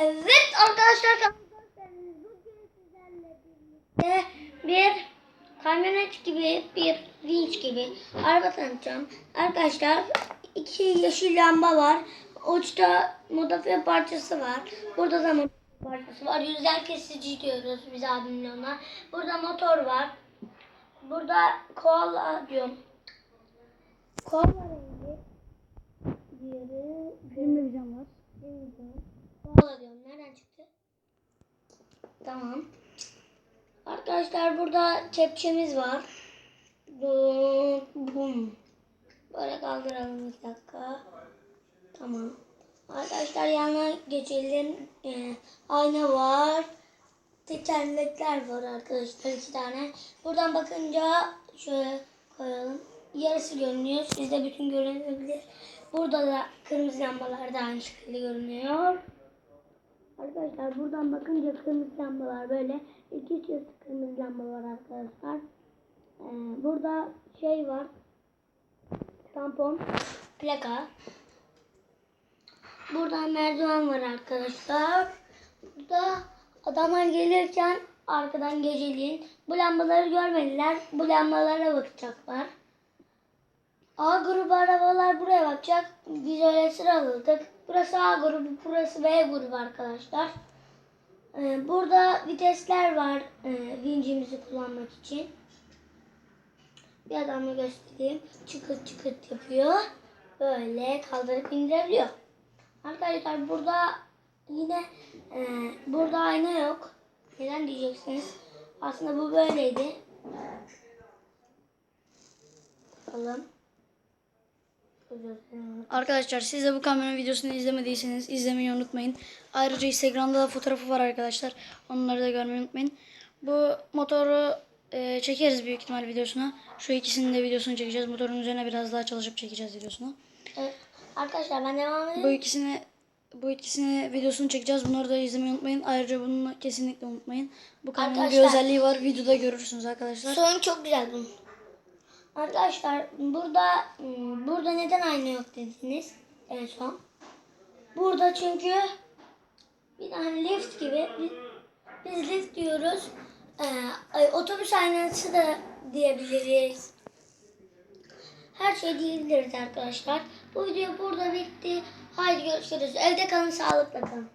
Evet arkadaşlar bugün sizlerle birlikte bir kamyonet gibi bir vinç gibi araba tanıtacağım. Arkadaşlar iki yeşil lamba var. Uçta modifiye parçası var. Burada da modifiye parçası var. Yüzler kesici diyoruz biz abimle ona. Burada motor var. Burada koala diyorum. Koala rengi. Diğeri Filmde bir cam var. Çıktı? Tamam. Arkadaşlar burada kepçemiz var. Bum. Böyle kaldıralım bir dakika. Tamam. Arkadaşlar yana geçelim. Ee, ayna var. Tekerlekler var arkadaşlar iki tane. Buradan bakınca şöyle koyalım. Yarısı görünüyor. Sizde bütün görünebilir. Burada da kırmızı lambalar da aynı şekilde görünüyor. Arkadaşlar buradan bakınca kırmızı lambalar böyle iki çift kırmızı lamba var arkadaşlar. Ee, burada şey var. Tampon, plaka. Burada merdiven var arkadaşlar. Burada adamlar gelirken arkadan geceliğin bu lambaları görmediler. Bu lambalara bakacaklar. A grubu arabalar buraya bakacak. Biz öyle sıraladık. Burası A grubu, burası B grubu arkadaşlar. Ee, burada vitesler var e, vincimizi kullanmak için. Bir adamla göstereyim. Çıkırt çıkırt yapıyor. Böyle kaldırıp indirebiliyor. Arkadaşlar burada yine e, burada ayna yok. Neden diyeceksiniz? Aslında bu böyleydi. Bakalım. Arkadaşlar siz de bu kamyonun videosunu izlemediyseniz izlemeyi unutmayın. Ayrıca Instagram'da da fotoğrafı var arkadaşlar. Onları da görmeyi unutmayın. Bu motoru e, çekeriz büyük ihtimal videosuna. Şu ikisinin de videosunu çekeceğiz. Motorun üzerine biraz daha çalışıp çekeceğiz videosunu. Evet. Arkadaşlar ben devam edeyim. Bu ikisini bu ikisini videosunu çekeceğiz. Bunları da izlemeyi unutmayın. Ayrıca bunu kesinlikle unutmayın. Bu kamyonun bir özelliği var. Videoda görürsünüz arkadaşlar. Sonu çok güzel bunun. Arkadaşlar burada hmm, burada neden ayna yok dediniz en son. Burada çünkü bir tane lift gibi biz, biz lift diyoruz. Ee, otobüs aynası da diyebiliriz. Her şey diyebiliriz arkadaşlar. Bu video burada bitti. Haydi görüşürüz. Evde kalın sağlıkla kalın.